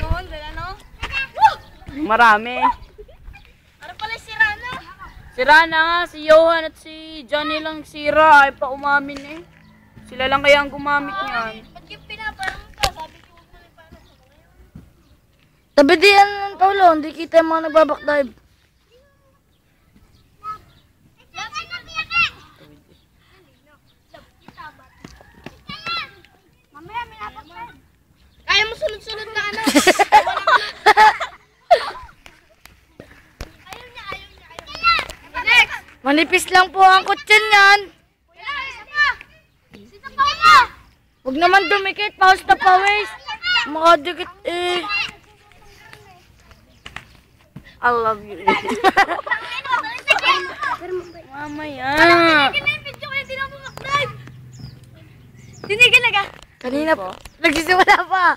Noon, dala no? Marami. Ano pala si Rana? Si Rana nga, si Johan at si Johnny lang sira. Ay pa umamin eh. Sila lang kaya ang gumamit niyan. Ba't yung pinaparang ka? Sabi ko, huwag mo na parang sa ngayon. Tabi di yan ng taulo, hindi kita yung mga nagbabakdive. Lapit na pinaka! Mamaya, may apat pa. Kaya mo sunod-sunod na ano? ayaw niya, ayaw niya, ayaw. Next! Manipis lang po ang kutsin yan. Wala, isa pa! Isa pa mo! Huwag naman dumikit, pause na pawis. Makadikit eh. I love you. Mamaya. Tinigil na ka? Kanina po. Nagsisimula pa.